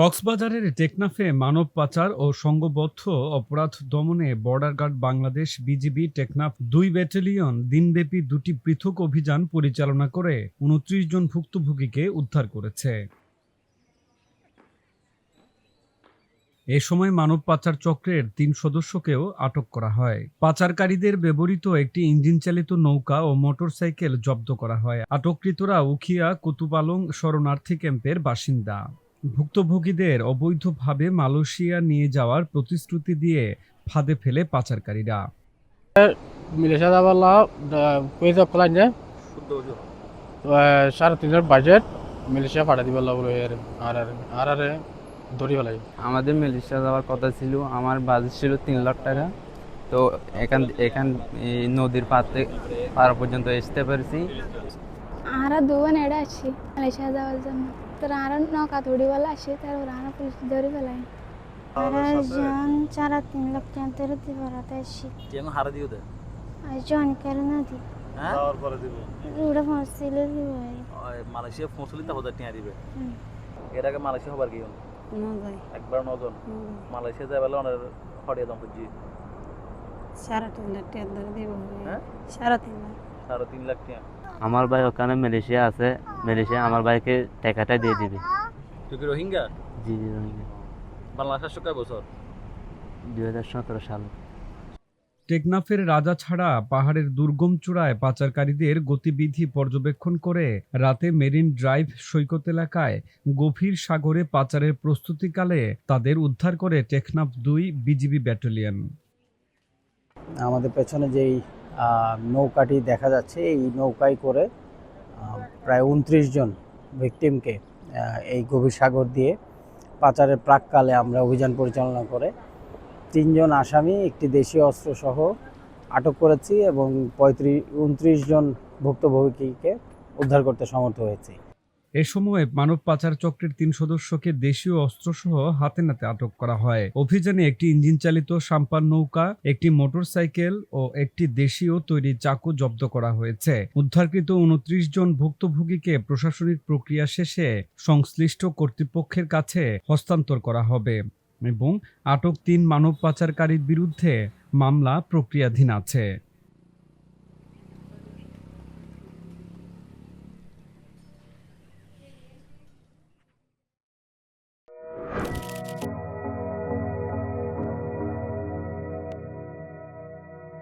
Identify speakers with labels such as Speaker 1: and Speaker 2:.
Speaker 1: কক্সবাজারের টেকনাফে মানব পাচার ও সংঘবদ্ধ অপরাধ দমনে border guard Bangladesh BGB Teknaf দুই ব্যাটালিয়ন দিনব্যাপী দুটি পৃথক অভিযান পরিচালনা করে উনত্রিশ জন ভুক্তভোগীকে উদ্ধার করেছে। এ সময় মানব পাচার চক্রের তিন সদস্যকেও আটক করা হয়। পাচারকারীদের ব্যবহৃত একটি ইঞ্জিন চালিত নৌকা ও মোটরসাইকেল জব্দ করা হয়। আটককৃতরা উখিয়া কুতুপালং শরণার্থী ক্যাম্পের বাসিন্দা। ভুক্তভোগীদের অবৈধভাবে মালয়েশিয়া নিয়ে যাওয়ার প্রতিশ্রুতি দিয়ে ফাঁদে ফেলে পাচারকারীরা।
Speaker 2: যে? সাড়ে তিনের বাজেট মিলেশিয়া পাঠা দিবার আর আর আর আর ধরি ফেলাই
Speaker 3: আমাদের মালয়েশিয়া যাওয়ার কথা ছিল আমার বাজেট ছিল তিন লাখ টাকা। তো এখান এখান এই নদীর পাতে পার পর্যন্ত আসতে পারছি।
Speaker 4: আরা দুজন এড়ে আছি মালয়েশিয়া যাওয়ার জন্য। তোর আরা নৌকা থোড়িওয়ালা আসে তারপর আরা পুলিশ ধরে ফেলাই
Speaker 5: আরা জন চারা তিন লাখ টাকা তেরো দিব রাতে আসি
Speaker 6: কেন হারা দিও দে?
Speaker 5: জন কেন না দি?
Speaker 6: হ্যাঁ?
Speaker 5: উড়ে পৌঁছিল দিব
Speaker 6: ওই মালয়েশিয়া পৌঁছলি তা হোদার টিয়া দিবে। এর আগে মালয়েশিয়া হবার গিয়ে একবার নজন। মালয়েশিয়া যাই বলে অনেক হরিয়া দাম খুঁজি
Speaker 7: সারা তিন লাখ টাকা ধরে দিব
Speaker 6: হ্যাঁ?
Speaker 7: সারা তিন লাখ
Speaker 6: সাড়ে তিন লাখ টিয়া
Speaker 8: আমার ভাই ওখানে মালয়েশিয়া আছে মালয়েশিয়া আমার ভাইকে টাকাটা দিয়ে দিবে।
Speaker 6: তুই কি রোহিঙ্গা?
Speaker 8: জি জি রোহিঙ্গা।
Speaker 6: বাংলাদেশ কয় বছর?
Speaker 8: দুই হাজার সতেরো সালে।
Speaker 1: টেকনাফের রাজা ছাড়া পাহাড়ের দুর্গম চূড়ায় পাচারকারীদের গতিবিধি পর্যবেক্ষণ করে রাতে মেরিন ড্রাইভ সৈকত এলাকায় গভীর সাগরে পাচারের প্রস্তুতিকালে তাদের উদ্ধার করে টেকনাফ দুই বিজিবি ব্যাটালিয়ন।
Speaker 9: আমাদের পেছনে যেই নৌকাটি দেখা যাচ্ছে। এই নৌকায় করে প্রায় উনত্রিশ জন ভিকটিমকে এই গভীর সাগর দিয়ে পাচারের প্রাককালে আমরা অভিযান পরিচালনা করে তিনজন আসামি, একটি দেশীয় অস্ত্রসহ আটক করেছি এবং পঁয়ত্রিশ, উনত্রিশ জন ভুক্তভোগীকে উদ্ধার করতে সমর্থ হয়েছি।
Speaker 1: এ সময় মানব পাচার চক্রের তিন সদস্যকে দেশীয় অস্ত্রসহ হাতে নাতে আটক করা হয়। অভিযানে একটি ইঞ্জিন চালিত সাম্পান নৌকা, একটি মোটরসাইকেল ও একটি দেশীয় তৈরি চাকু জব্দ করা হয়েছে। উদ্ধারকৃত উনত্রিশ জন ভুক্তভোগীকে প্রশাসনিক প্রক্রিয়া শেষে সংশ্লিষ্ট কর্তৃপক্ষের কাছে হস্তান্তর করা হবে এবং আটক তিন মানব পাচারকারীর বিরুদ্ধে মামলা প্রক্রিয়াধীন আছে।